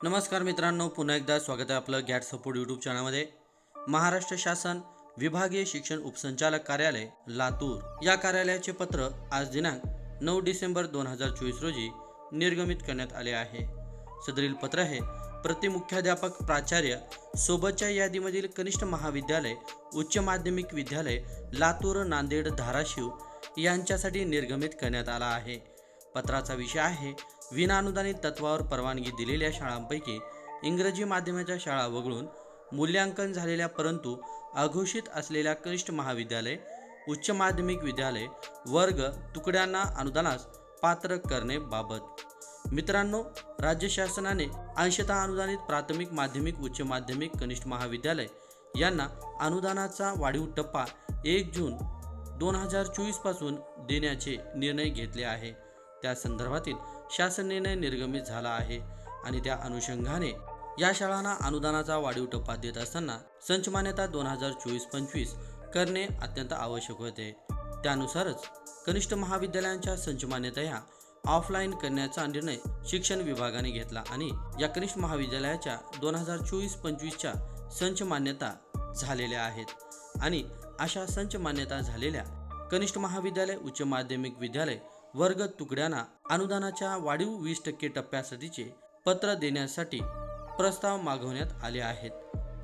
नमस्कार मित्रांनो पुन्हा एकदा स्वागत आहे आपलं गॅट सपोर्ट यूट्यूब चॅनलमध्ये महाराष्ट्र शासन विभागीय शिक्षण उपसंचालक कार्यालय लातूर. या कार्यालयाचे पत्र आज दिनांक नऊ डिसेंबर दोन हजार चोवीस रोजी निर्गमित करण्यात आले आहे. सदरील पत्र हे प्रतिमुख्याध्यापक प्राचार्य सोबतच्या यादीमधील कनिष्ठ महाविद्यालय उच्च माध्यमिक विद्यालय लातूर नांदेड धाराशिव यांच्यासाठी निर्गमित करण्यात आला आहे. पत्राचा विषय आहे विनाअनुदानित तत्वावर परवानगी दिलेल्या शाळांपैकी इंग्रजी माध्यमाच्या शाळा वगळून मूल्यांकन झालेल्या परंतु अघोषित असलेल्या कनिष्ठ महाविद्यालय उच्च माध्यमिक विद्यालय वर्ग तुकड्यांना अनुदानास पात्र करणे बाबत. मित्रांनो राज्य शासनाने अंशतः अनुदानित प्राथमिक माध्यमिक उच्च माध्यमिक कनिष्ठ महाविद्यालय यांना अनुदानाचा वाढीव टप्पा एक जून दोन हजार चोवीसपासून देण्याचे निर्णय घेतले आहे. त्या संदर्भातील शासन निर्णय निर्गमित झाला आहे आणि त्या अनुषंगाने या शाळांना अनुदानाचा वाढीव टप्पा देत असताना संच मान्यता दोन हजार चोवीस पंचवीस करणे अत्यंत आवश्यक होते. त्यानुसारच कनिष्ठ महाविद्यालयांच्या संच मान्यता ह्या ऑफलाईन करण्याचा निर्णय शिक्षण विभागाने घेतला आणि या कनिष्ठ महाविद्यालयाच्या दोन हजार चोवीस पंचवीसच्या संच मान्यता झालेल्या आहेत आणि अशा संच मान्यता झालेल्या कनिष्ठ महाविद्यालय उच्च माध्यमिक विद्यालय वर्ग तुकड्यांना अनुदानाच्या वाढीव वीस टक्के टप्प्यासाठीचे पत्र देण्यासाठी प्रस्ताव मागवण्यात आले आहेत.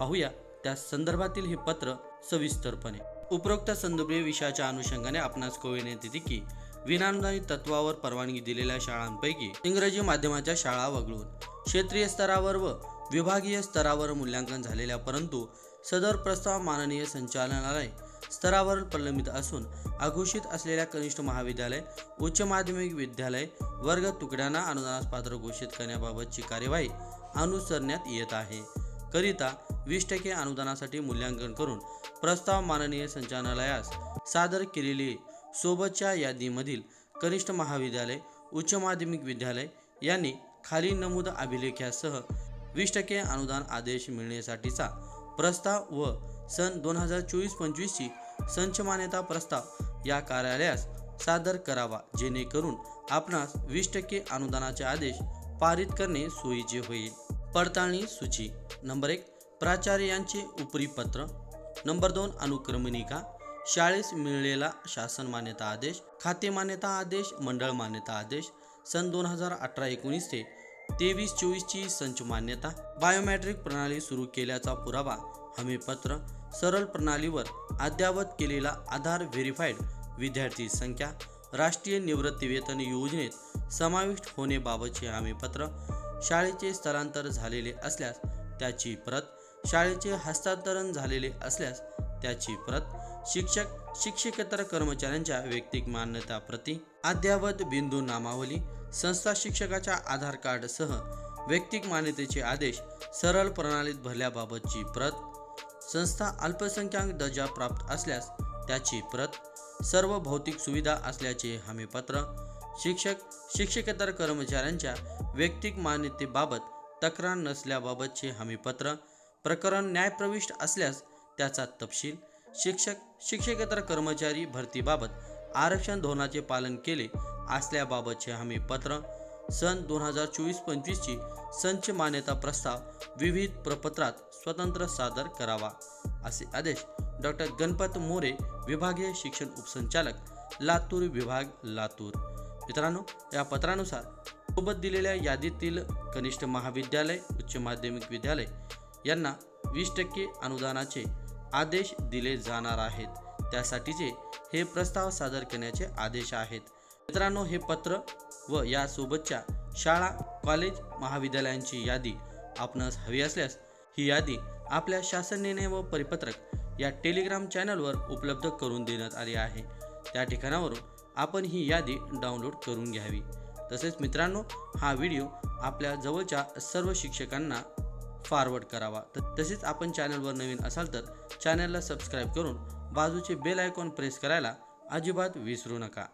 पाहूया त्या संदर्भातील हे पत्र सविस्तरपणे. उपरोक्त संदर्भीय विषयाच्या अनुषंगाने आपणास कळविण्यात येते की विनानुदानित तत्वावर परवानगी दिलेल्या शाळांपैकी इंग्रजी माध्यमाच्या शाळा वगळून क्षेत्रीय स्तरावर व विभागीय स्तरावर मूल्यांकन झालेल्या परंतु सदर प्रस्ताव माननीय संचालनालय स्तरावर प्रलंबित असून अघोषित असलेल्या कनिष्ठ महाविद्यालय उच्च माध्यमिक विद्यालय वर्ग तुकड्यांना अनुदानास पात्र घोषित करण्याबाबतची कार्यवाही अनुसरण्यात येत आहे. करिता वीस टक्के अनुदानासाठी मूल्यांकन करून प्रस्ताव माननीय संचालनालयास सादर केलेली सोबतच्या यादीमधील कनिष्ठ महाविद्यालय उच्च माध्यमिक विद्यालय यांनी खाली नमूद अभिलेख्यासह वीस टक्के अनुदान आदेश मिळण्यासाठीचा प्रस्ताव व सन दोन हजार चोवीस पंचवीसची संच मान्यता प्रस्ताव या कार्यालयास सादर करावा जेणेकरून आपणास वीस टक्के अनुदानाचे आदेश पारित करणे सोयीचे होईल. पडताळणी सूची. नंबर एक प्राचार्य यांचे उपरी पत्र. नंबर दोन अनुक्रमणिका. शाळेस मिळलेला शासन मान्यता आदेश खाते मान्यता आदेश मंडळ मान्यता आदेश सन दोन हजार अठरा एकोणीस ते तेवीस चोवीसची संच मान्यता बायोमॅट्रिक प्रणाली सुरू केल्याचा पुरावा हमीपत्र सरळ प्रणालीवर अद्ययावत केलेला आधार व्हेरीफाईड विद्यार्थी संख्या राष्ट्रीय निवृत्तीवेतन योजनेत समाविष्ट होण्याबाबतचे हमीपत्र शाळेचे स्थलांतर झालेले असल्यास त्याची प्रत शाळेचे हस्तांतरण झालेले असल्यास त्याची प्रत शिक्षक शिक्षकेतर कर्मचाऱ्यांच्या वैयक्तिक मान्यता प्रती अद्ययावत बिंदू नामावली संस्था शिक्षकाच्या आधार कार्डसह वैयक्तिक मान्यतेचे आदेश सरळ प्रणालीत भरल्याबाबतची प्रत संस्था अल्पसंख्याक दर्जा प्राप्त असल्यास त्याची प्रत सर्व भौतिक सुविधा असल्याचे हमीपत्र शिक्षक शिक्षकेतर कर्मचाऱ्यांच्या वैयक्तिक मान्यतेबाबत तक्रार नसल्याबाबतचे हमीपत्र प्रकरण न्यायप्रविष्ट असल्यास त्याचा तपशील शिक्षक शिक्षकेतर कर्मचारी भरतीबाबत आरक्षण धोरणाचे पालन केले असल्याबाबतचे हमीपत्र सन दोन हजार चोवीस पंचवीसची संच मान्यता प्रस्ताव विविध प्रपत्रात स्वतंत्र सादर करावा असे आदेश डॉक्टर गणपत मोरे विभागीय शिक्षण उपसंचालक लातूर विभाग लातूर. मित्रांनो या पत्रानुसार सोबत दिलेल्या यादीतील कनिष्ठ महाविद्यालय उच्च माध्यमिक विद्यालय यांना वीस टक्के अनुदानाचे आदेश दिले जाणार आहेत. त्यासाठीचे हे प्रस्ताव सादर करण्याचे आदेश आहेत. मित्रांनो हे पत्र व यासोबतच्या शाळा कॉलेज महाविद्यालयांची यादी आपणास हवी असल्यास ही यादी आपल्या शासन निर्णय व परिपत्रक या टेलिग्राम चॅनलवर उपलब्ध करून देण्यात आली आहे. त्या ठिकाणावरून आपण ही यादी डाउनलोड करून घ्यावी. तसेच मित्रांनो हा व्हिडिओ आपल्या जवळच्या सर्व शिक्षकांना फॉरवर्ड करावा. तर तसेच आपण चॅनलवर नवीन असाल तर चॅनलला सबस्क्राईब करून बाजूचे बेल आयकॉन प्रेस करायला अजिबात विसरू नका.